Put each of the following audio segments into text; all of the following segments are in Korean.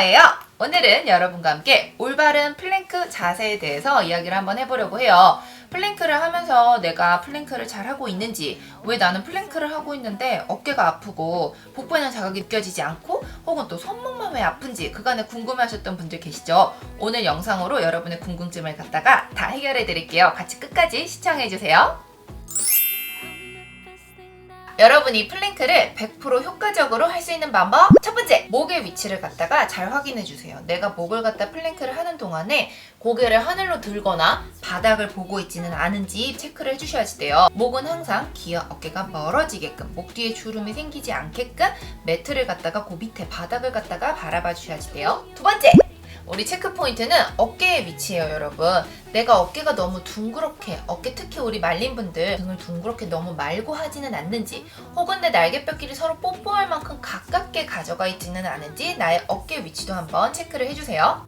거예요. 오늘은 여러분과 함께 올바른 플랭크 자세에 대해서 이야기를 한번 해보려고 해요. 플랭크를 하면서 내가 플랭크를 잘 하고 있는지, 왜 나는 플랭크를 하고 있는데 어깨가 아프고 복부에는 자극이 느껴지지 않고 혹은 또 손목만 왜 아픈지 그간에 궁금해하셨던 분들 계시죠? 오늘 영상으로 여러분의 궁금증을 갖다가 다 해결해 드릴게요. 같이 끝까지 시청해 주세요. 여러분이 플랭크를 100% 효과적으로 할 수 있는 방법? 첫 번째 목의 위치를 갖다가 잘 확인해 주세요. 내가 목을 갖다 플랭크를 하는 동안에 고개를 하늘로 들거나 바닥을 보고 있지는 않은지 체크를 해주셔야 돼요. 목은 항상 귀와 어깨가 멀어지게끔 목 뒤에 주름이 생기지 않게끔 매트를 갖다가 그 밑에 바닥을 갖다가 바라봐 주셔야 돼요. 두 번째 우리 체크 포인트는 어깨의 위치예요, 여러분. 내가 어깨가 너무 둥그렇게, 어깨 특히 우리 말린 분들 등을 둥그렇게 너무 말고 하지는 않는지, 혹은 내 날개뼈끼리 서로 뽀뽀할 만큼 가깝게 가져가 있지는 않은지 나의 어깨 위치도 한번 체크를 해주세요.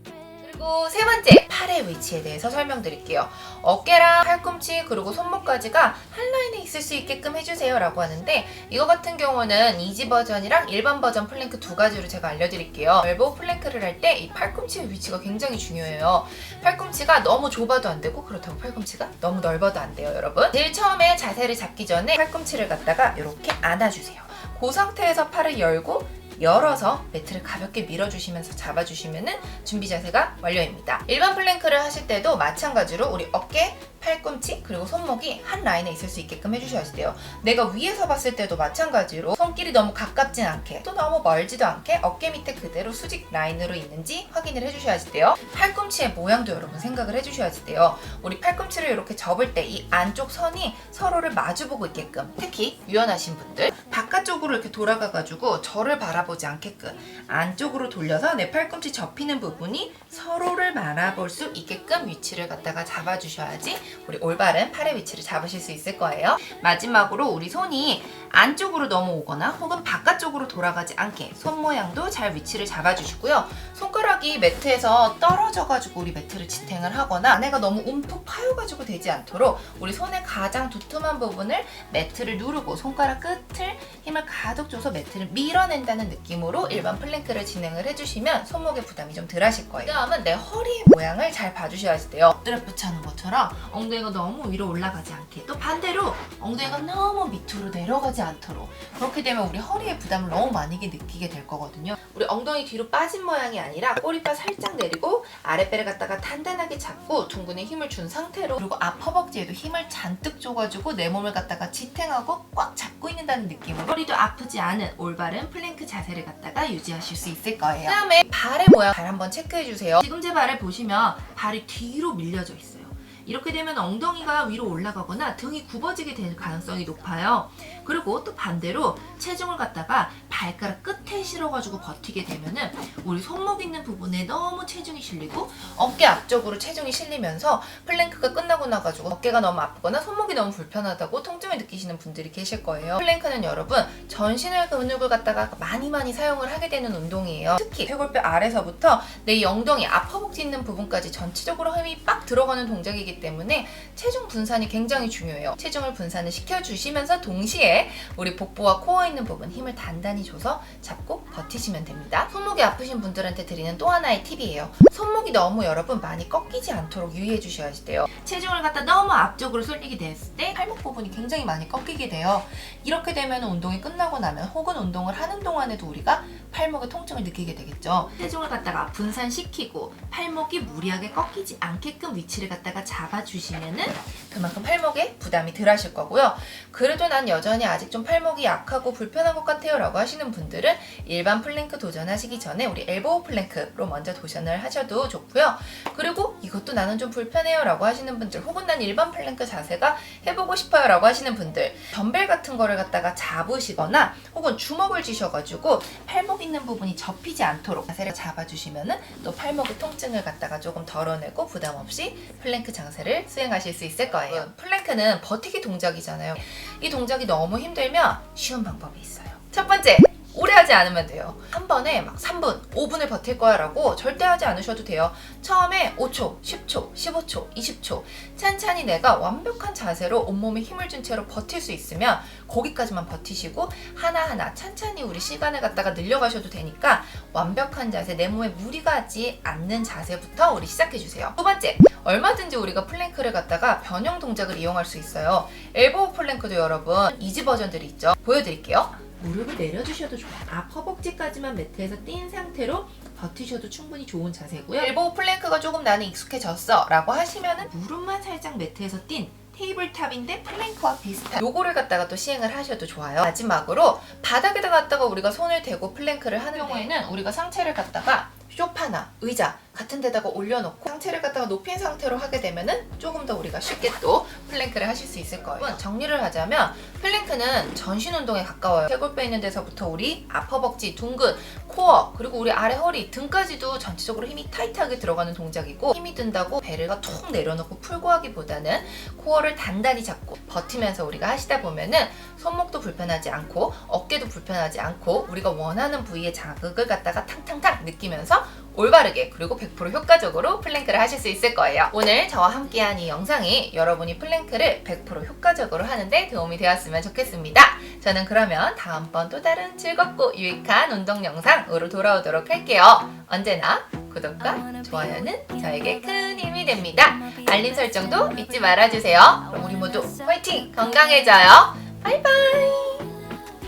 그리고 세 번째, 팔의 위치에 대해서 설명드릴게요. 어깨랑 팔꿈치 그리고 손목까지가 한 라인에 있을 수 있게끔 해주세요 라고 하는데 이거 같은 경우는 이지 버전이랑 일반 버전 플랭크 두 가지로 제가 알려드릴게요. 엘보우 플랭크를 할 때 이 팔꿈치의 위치가 굉장히 중요해요. 팔꿈치가 너무 좁아도 안 되고 그렇다고 팔꿈치가 너무 넓어도 안 돼요 여러분. 제일 처음에 자세를 잡기 전에 팔꿈치를 갖다가 이렇게 안아주세요. 그 상태에서 팔을 열고 열어서 매트를 가볍게 밀어주시면서 잡아주시면은 준비 자세가 완료입니다. 일반 플랭크를 하실 때도 마찬가지로 우리 어깨, 팔꿈치 그리고 손목이 한 라인에 있을 수 있게끔 해주셔야 돼요. 내가 위에서 봤을 때도 마찬가지로 손길이 너무 가깝진 않게 또 너무 멀지도 않게 어깨 밑에 그대로 수직 라인으로 있는지 확인을 해주셔야 돼요. 팔꿈치의 모양도 여러분 생각을 해주셔야 돼요. 우리 팔꿈치를 이렇게 접을 때 이 안쪽 선이 서로를 마주보고 있게끔 특히 유연하신 분들 바깥쪽으로 이렇게 돌아가가지고 저를 바라보지 않게끔 안쪽으로 돌려서 내 팔꿈치 접히는 부분이 서로를 바라볼 수 있게끔 위치를 갖다가 잡아주셔야지 우리 올바른 팔의 위치를 잡으실 수 있을 거예요. 마지막으로 우리 손이 안쪽으로 넘어오거나 혹은 바깥쪽으로 돌아가지 않게 손 모양도 잘 위치를 잡아주시고요. 손가락이 매트에서 떨어져가지고 우리 매트를 지탱을 하거나 안에가 너무 움푹 파여가지고 되지 않도록 우리 손의 가장 두툼한 부분을 매트를 누르고 손가락 끝을 힘을 가득 줘서 매트를 밀어낸다는 느낌으로 일반 플랭크를 진행을 해주시면 손목에 부담이 좀 덜 하실 거예요. 그 다음은 내 허리의 모양을 잘 봐주셔야 돼요. 엎드려 뻗쳐하는 것처럼 엉덩이가 너무 위로 올라가지 않게 또 반대로 엉덩이가 너무 밑으로 내려가지 않도록 그렇게 되면 우리 허리에 부담을 너무 많이 느끼게 될 거거든요. 우리 엉덩이 뒤로 빠진 모양이 아니라 꼬리뼈 살짝 내리고 아랫배를 갖다가 단단하게 잡고 둥근에 힘을 준 상태로 그리고 앞 허벅지에도 힘을 잔뜩 줘가지고 내 몸을 갖다가 지탱하고 꽉 잡고 있는다는 느낌으로 허리도 아프지 않은 올바른 플랭크 자세를 갖다가 유지하실 수 있을 거예요. 그 다음에 발의 모양 발 한번 체크해 주세요. 지금 제 발을 보시면 발이 뒤로 밀려져 있어요. 이렇게 되면 엉덩이가 위로 올라가거나 등이 굽어지게 될 가능성이 높아요. 그리고 또 반대로 체중을 갖다가 발가락 끝 에 실어가지고 버티게 되면은 우리 손목 있는 부분에 너무 체중이 실리고 어깨 앞쪽으로 체중이 실리면서 플랭크가 끝나고 나가지고 어깨가 너무 아프거나 손목이 너무 불편하다고 통증을 느끼시는 분들이 계실 거예요. 플랭크는 여러분 전신의 근육을 갖다가 많이 많이 사용을 하게 되는 운동이에요. 특히 쇄골뼈 아래서부터 내 엉덩이 앞 허벅지 있는 부분까지 전체적으로 힘이 빡 들어가는 동작이기 때문에 체중 분산이 굉장히 중요해요. 체중을 분산을 시켜주시면서 동시에 우리 복부와 코어 있는 부분 힘을 단단히 줘서 잡고 버티시면 됩니다. 손목이 아프신 분들한테 드리는 또 하나의 팁이에요. 손목이 너무 여러분 많이 꺾이지 않도록 유의해 주셔야 돼요. 체중을 갖다 너무 앞쪽으로 쏠리게 됐을 때 팔목 부분이 굉장히 많이 꺾이게 돼요. 이렇게 되면 운동이 끝나고 나면 혹은 운동을 하는 동안에도 우리가 팔목의 통증을 느끼게 되겠죠. 체중을 갖다가 분산시키고 팔목이 무리하게 꺾이지 않게끔 위치를 갖다가 잡아주시면은 그만큼 팔목에 부담이 덜 하실 거고요. 그래도 난 여전히 아직 좀 팔목이 약하고 불편한 것 같아요 라고 하시는 분들은 일반 플랭크 도전하시기 전에 우리 엘보우 플랭크로 먼저 도전을 하셔도 좋고요. 그리고 이것도 나는 좀 불편해요 라고 하시는 분들 혹은 난 일반 플랭크 자세가 해보고 싶어요 라고 하시는 분들 덤벨 같은 거를 갖다가 잡으시거나 혹은 주먹을 쥐셔가지고 팔목 있는 부분이 접히지 않도록 자세를 잡아주시면은 또 팔목의 통증을 갖다가 조금 덜어내고 부담 없이 플랭크 장세를 수행하실 수 있을 거예요. 플랭크는 버티기 동작이잖아요. 이 동작이 너무 힘들면 쉬운 방법이 있어요. 첫 번째, 오래 하지 않으면 돼요. 한 번에 막 3분, 5분을 버틸 거야 라고 절대 하지 않으셔도 돼요. 처음에 5초, 10초, 15초, 20초 찬찬히 내가 완벽한 자세로 온몸에 힘을 준 채로 버틸 수 있으면 거기까지만 버티시고 하나하나 찬찬히 우리 시간을 갖다가 늘려가셔도 되니까 완벽한 자세, 내 몸에 무리가 가지 않는 자세부터 우리 시작해주세요. 두 번째, 얼마든지 우리가 플랭크를 갖다가 변형 동작을 이용할 수 있어요. 엘보우 플랭크도 여러분 이지 버전들이 있죠. 보여드릴게요. 무릎을 내려주셔도 좋아요. 앞 허벅지까지만 매트에서 띈 상태로 버티셔도 충분히 좋은 자세고요. 엘보우 플랭크가 조금 나는 익숙해졌어 라고 하시면은 무릎만 살짝 매트에서 띈 테이블탑인데 플랭크와 비슷한 요거를 갖다가 또 시행을 하셔도 좋아요. 마지막으로 바닥에다 갖다가 우리가 손을 대고 플랭크를 하는 경우에는 우리가 상체를 갖다가 쇼파나 의자 같은 데다가 올려놓고 상체를 갖다가 높인 상태로 하게 되면은 조금 더 우리가 쉽게 또 플랭크를 하실 수 있을 거예요. 정리를 하자면 플랭크는 전신 운동에 가까워요.쇄골뼈 있는 데서부터 우리 앞허벅지, 둥근, 코어, 그리고 우리 아래 허리 등까지도 전체적으로 힘이 타이트하게 들어가는 동작이고 힘이 든다고 배를 툭 내려놓고 풀고 하기보다는 코어를 단단히 잡고 버티면서 우리가 하시다 보면은 손목도 불편하지 않고 어깨도 불편하지 않고 우리가 원하는 부위의 자극을 갖다가 탕탕탕 느끼면서 올바르게 그리고 100% 효과적으로 플랭크를 하실 수 있을 거예요. 오늘 저와 함께한 이 영상이 여러분이 플랭크를 100% 효과적으로 하는데 도움이 되었으면 좋겠습니다. 저는 그러면 다음번 또 다른 즐겁고 유익한 운동 영상으로 돌아오도록 할게요. 언제나 구독과 좋아요는 저에게 큰 힘이 됩니다. 알림 설정도 잊지 말아주세요. 그럼 우리 모두 화이팅! 건강해져요. 바이바이!